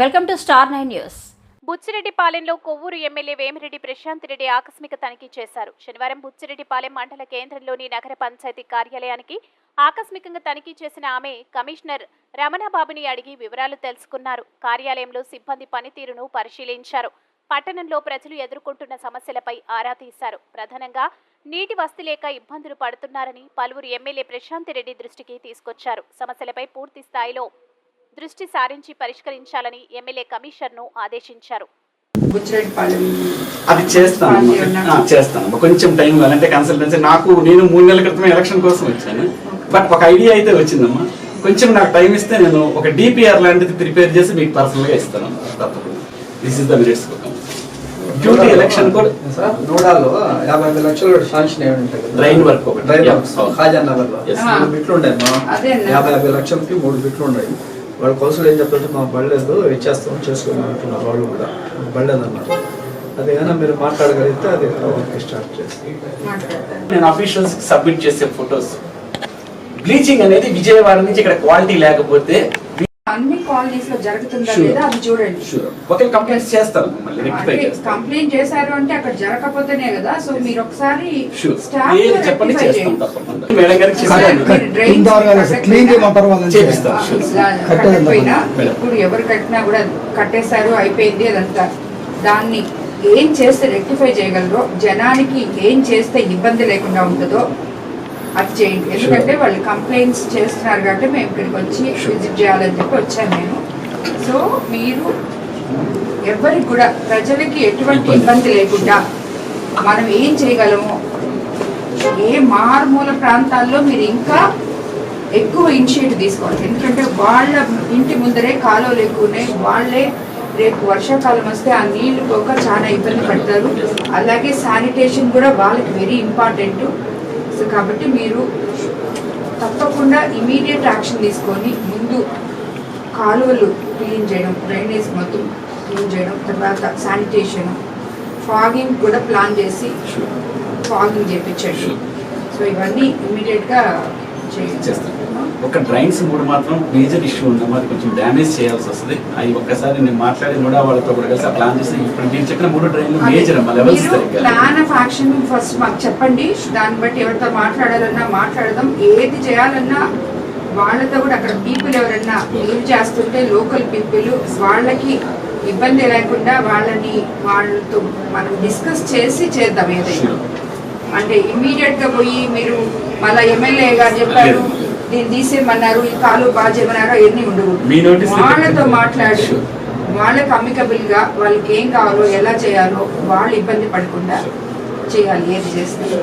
Welcome to star nine news. బుచ్చిరెడ్డిపాలెంలో Kovvur MLA Vemireddy Prashanth Reddy ఆకస్మిక తనిఖీ చేశారు. శనివారం బుచ్చిరెడ్డిపాలెం మండల కేంద్రంలోని నగర పంచాయతీ కార్యాలయానికి ఆకస్మికంగా తనిఖీ చేసిన ఆమె కమిషనర్ రమణబాబుని అడిగి వివరాలు తెలుసుకున్నారు. కార్యాలయంలో సిబ్బంది పనితీరును పరిశీలించారు. పట్టణంలో ప్రజలు ఎదుర్కొంటున్న సమస్యలపై ఆరా తీశారు. ప్రధానంగా నీటి వస్తు లేక ఇబ్బందులు పడుతున్నారని పలువురు ఎమ్మెల్యే ప్రశాంత్ రెడ్డి దృష్టికి తీసుకొచ్చారు. సమస్యలపై పూర్తి స్థాయిలో దృష్టి సారించి పరిష్కరించాలని ఎమ్మెల్యే కమిషనర్ను ఆదేశించారు. అది చేస్తాను. చేస్తాను. కొంచెం టైం కావాలంటే కన్సల్టెన్సీ. నాకు నేను మూడు నెలల క్రితం ఎలక్షన్ కోసం వచ్చాను. బట్ ఒక ఐడియా అయితే వచ్చిందమ్మా. కొంచెం నాకు టైం ఇస్తే నేను ఒక డిపిఆర్ లాంటిది ప్రిపేర్ చేసి మీకు పర్సనల్గా ఇస్తాను. తప్పకుండా. This is the minutes duty election కూడా నోడాలో యాభై ఐదు లక్షలు శాంక్షన్ అయ్యి ఉంటాయి Drain work ఒకటి. డ్రైన్. వర్క్ ఖాజా నగర్లో బిట్లు అన్న. యాభై యాభై లక్షలకి మూడు బిట్లు ఉన్నాయి. వాళ్ళ కౌన్సిల్ ఏం చెప్తుంటే మా బళ్ళేదు ఇచ్చేస్తాం చేసుకుని అంటున్నారు వాళ్ళు కూడా. బళ్ళేది అన్నారు. అది మీరు మాట్లాడగలిగితే అది వర్క్ స్టార్ట్ చేస్తాం. నేను అఫీషియల్స్ సబ్మిట్ చేసే ఫొటోస్ బ్లీచింగ్ అనేది విజయవాడ నుంచి ఇక్కడ క్వాలిటీ లేకపోతే కాలనీస్లో జరుగుతుందా Sure. లేదా అది చూడండి. చేస్తాను కంప్లైంట్ చేశారు అంటే అక్కడ జరగకపోతేనే కదా సో మీరు ఒకసారి స్టాఫ్ చెప్పండి చేస్తాం తప్పకుండా. మేడం గారికి. క్లీన్. ఇప్పుడు ఎవరు కట్టినా కూడా కట్టేశారు అయిపోయింది అదంతా. దాన్ని ఏం చేస్తే రెక్టిఫై చేయగలరో జనానికి ఏం చేస్తే ఇబ్బంది లేకుండా ఉంటుందో అది చేయండి. ఎందుకంటే వాళ్ళు కంప్లైంట్స్ చేస్తున్నారు కాబట్టి మేము ఇక్కడికి వచ్చి విజిట్ చేయాలని చెప్పి వచ్చాను నేను. సో మీరు ఎవరికి కూడా ప్రజలకి ఎటువంటి ఇబ్బంది. లేకుండా మనం ఏం చేయగలము ఏ మారుమూల ప్రాంతాల్లో మీరు ఇంకా ఎక్కువ ఇనిషియేటివ్ తీసుకోవాలి. ఎందుకంటే వాళ్ళ ఇంటి ముందరే కాలువలు ఎక్కువ ఉన్నాయి. వాళ్ళే రేపు వర్షాకాలం వస్తే ఆ నీళ్ళు పోక చాలా ఇబ్బంది పడతారు. అలాగే శానిటేషన్ కూడా వాళ్ళకి వెరీ ఇంపార్టెంట్ సో కాబట్టి మీరు తప్పకుండా ఇమీడియట్ యాక్షన్ తీసుకొని ముందు కాలువలు క్లీన్ చేయడం డ్రైనేజ్ మొత్తం క్లీన్ చేయడం తర్వాత శానిటేషన్ ఫాగింగ్ కూడా ప్లాన్ చేసి ఫాగింగ్ చేయించండి సో ఇవన్నీ ఇమీడియట్గా చేయండి చేస్తాను. ఒక డ్రైన్స్ మూడు మాత్రం మేజర్ ఇష్యూ ఉందమ్మా అది కొంచెం డ్యామేజ్ చేయాల్సి వస్తుంది. అవి ఒక్కసారి నేను మాట్లాడి కూడా వాళ్ళతో కూడా కలిసి ప్లాన్ చేసి ఇప్పుడు మీరు చెప్పిన మూడు డ్రైన్లు మేజర్ అమ్మా లెవెల్స్ మీరు ప్లాన్ ఆఫ్ యాక్షన్ ఫస్ట్ మాకు చెప్పండి. దాన్ని బట్టి ఎవరితో మాట్లాడాలన్నా మాట్లాడదాం. ఏది చేయాలన్నా వాళ్ళతో కూడా అక్కడ పీపుల్ ఎవరన్నా లీవ్ చేస్తుంటే లోకల్ పీపుల్ వాళ్ళకి ఇబ్బంది లేకుండా వాళ్ళని వాళ్ళతో మనం డిస్కస్ చేసి చేద్దాం ఏదైనా. అంటే ఇమ్మీడియట్గా పోయి మీరు మళ్ళా ఎమ్మెల్యే గారు చెప్పారు దీన్ని తీసేయమన్నారు ఈ కాలు బాగా చేయమన్నారు అవన్నీ ఉండవు వాళ్ళతో. మాట్లాడి. వాళ్ళకి అమికబుల్గా వాళ్ళకి ఏం కావాలో ఎలా చేయాలో వాళ్ళు ఇబ్బంది పడకుండా చేయాలి ఏది చేస్తారు